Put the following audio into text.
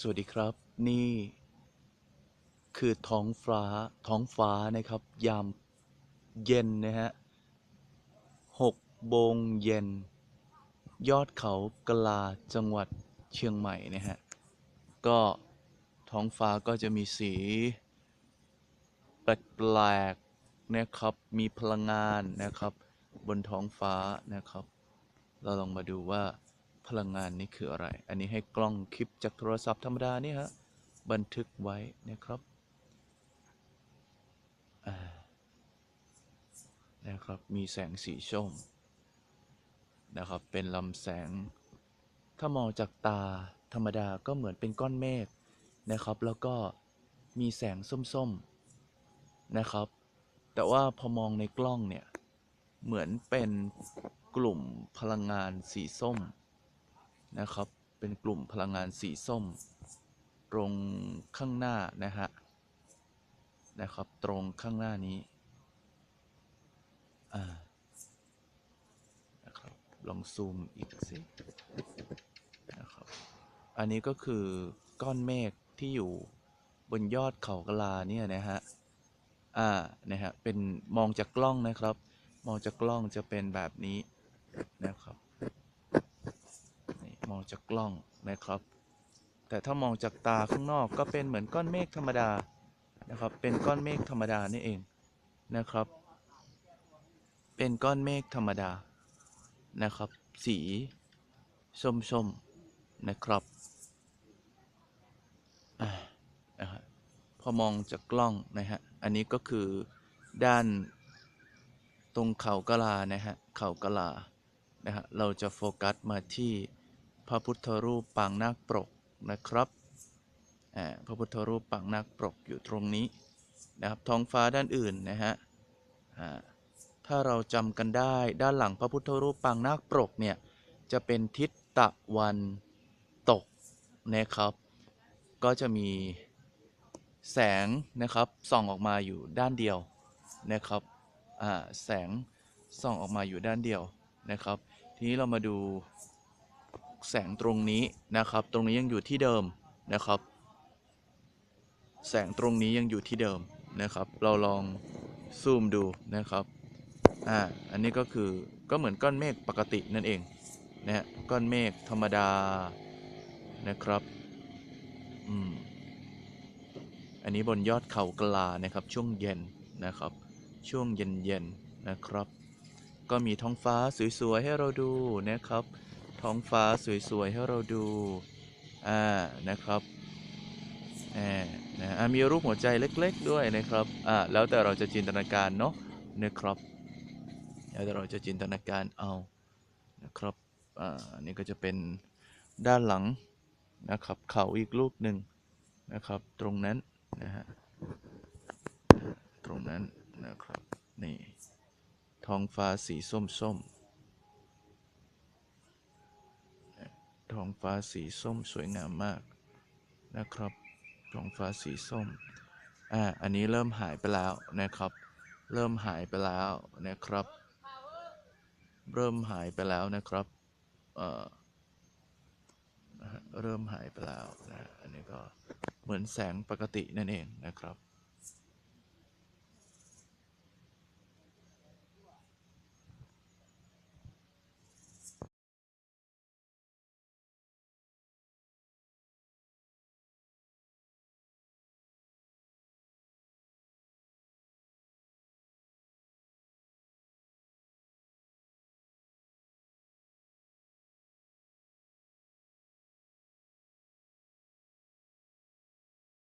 สวัสดีครับ นี่คือท้องฟ้าท้องฟ้านะครับ ยามเย็นนะฮะหกโมงเย็น ยอดเขากลาจังหวัดเชียงใหม่นะฮะ ก็ท้องฟ้าก็จะมีสีแปลกๆนะครับ มีพลังงานนะครับ บนท้องฟ้านะครับ เราลองมาดูว่า พลังงานนี้คืออะไร อันนี้ให้กล้องคลิปจากโทรศัพท์ธรรมดานี่ฮะ บันทึกไว้นะครับนะครับ มีแสงสีส้มนะครับ เป็นลำแสง ถ้ามองจากตาธรรมดาก็เหมือนเป็นก้อนเมฆนะครับ แล้วก็มีแสงส้มๆนะครับ แต่ว่าพอมองในกล้องเนี่ย เหมือนเป็นกลุ่มพลังงานสีส้ม นะครับ เป็นกลุ่มพลังงานสีส้ม ตรงข้างหน้านะฮะนะครับ ตรงข้างหน้านี้อ่านะครับลองซูมอีกสินะครับอันนี้ก็คือก้อนเมฆที่อยู่บนยอดเขากลาเนี่ยนะฮะอ่านะฮะเป็นมองจากกล้องนะครับ มองจากกล้องจะเป็นแบบนี้นะครับ มองจากกล้องนะครับ แต่ถ้ามองจากตาข้างนอกก็เป็นเหมือนก้อนเมฆธรรมดานะครับ เป็นก้อนเมฆธรรมดานี่เองนะครับ เป็นก้อนเมฆธรรมดานะครับ สีส้มๆนะครับอ่านะฮะพอมองจากกล้องนะฮะ อันนี้ก็คือด้านตรงเขากะลานะฮะ เขากะลานะฮะ เราจะโฟกัสมาที่ พระพุทธรูปปางนาคปรกนะครับพระพุทธรูปปางนาคปรกอยู่ตรงนี้นะครับท้องฟ้าด้านอื่นนะฮะถ้าเราจำกันได้ด้านหลังพระพุทธรูปปางนาคปรกเนี่ยจะเป็นทิศตะวันตกนะครับ ก็จะมีแสงนะครับส่องออกมาอยู่ด้านเดียวนะครับแสงส่องออกมาอยู่ด้านเดียวนะครับ ทีนี้เรามาดู แสงตรงนี้นะครับ ตรงนี้ยังอยู่ที่เดิมนะครับ แสงตรงนี้ยังอยู่ที่เดิมนะครับ เราลองซูมดูนะครับอ่าอันนี้ก็คือก็เหมือนก้อนเมฆปกตินั่นเองนะฮะก้อนเมฆธรรมดานะครับอืมอันนี้บนยอดเขากลานะครับ ช่วงเย็นนะครับ ช่วงเย็นๆนะครับ ก็มีท้องฟ้าสวยๆให้เราดูนะครับ ท้องฟ้าสวย ๆ ให้เราดู อ่า นะครับแหมนะอะมีรูปหัวใจเล็ก ๆ ด้วยนะครับ อ่า แล้วแต่เราจะจินตนาการเนาะ นะครับ แล้วแต่เราจะจินตนาการเอา นะครับ อ่านนี้ก็จะเป็นด้านหลังนะครับ เขาอีกลูกหนึ่งนะครับ ตรงนั้นนะฮะ ตรงนั้นนะครับ นี่ ท้องฟ้าสีส้มๆ องฟ้าสีส้มสวยงามมากนะครับท้องฟ้าสีส้ม อ่า อันนี้เริ่มหายไปแล้วนะครับ เริ่มหายไปแล้วนะครับ เริ่มหายไปแล้วนะครับเอ่อเริ่มหายไปแล้วนะ อันนี้ก็เหมือนแสงปกตินั่นเองนะครับ